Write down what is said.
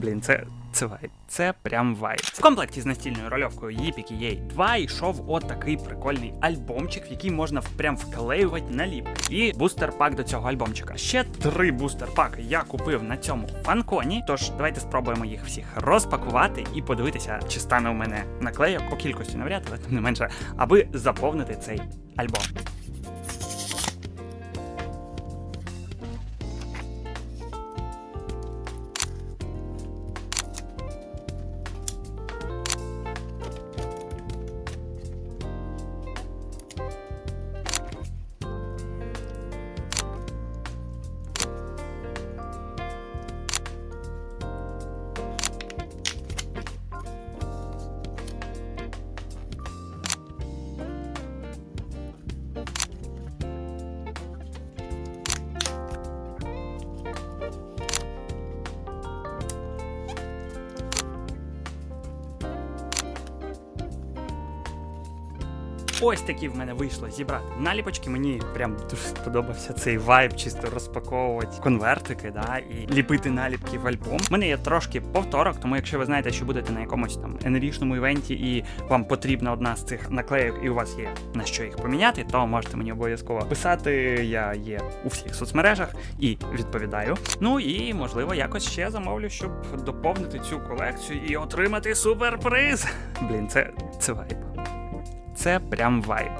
Блін, це. Це вайб. Це прям вайб. В комплекті з настільною рольовкою YPK 2 йшов от такий прикольний альбомчик, в який можна прям вклеювати наліпки. І бустер-пак до цього альбомчика. Ще три бустер-паки я купив на цьому фанконі. Тож давайте спробуємо їх всіх розпакувати і подивитися, чи стане у мене наклейок по кількості навряд, але тим не менше, аби заповнити цей альбом. Ось такі в мене вийшло зібрати наліпочки. Мені прям дуже сподобався цей вайб, чисто розпаковувати конвертики, да, і ліпити наліпки в альбом. У мене є трошки повторок, тому якщо ви знаєте, що будете на якомусь там енергічному івенті, і вам потрібна одна з цих наклеїк, і у вас є на що їх поміняти, то можете мені обов'язково писати. Я є у всіх соцмережах і відповідаю. Ну і можливо якось ще замовлю, щоб доповнити цю колекцію і отримати суперприз. Блін, це, це вайб. Це прям вайб.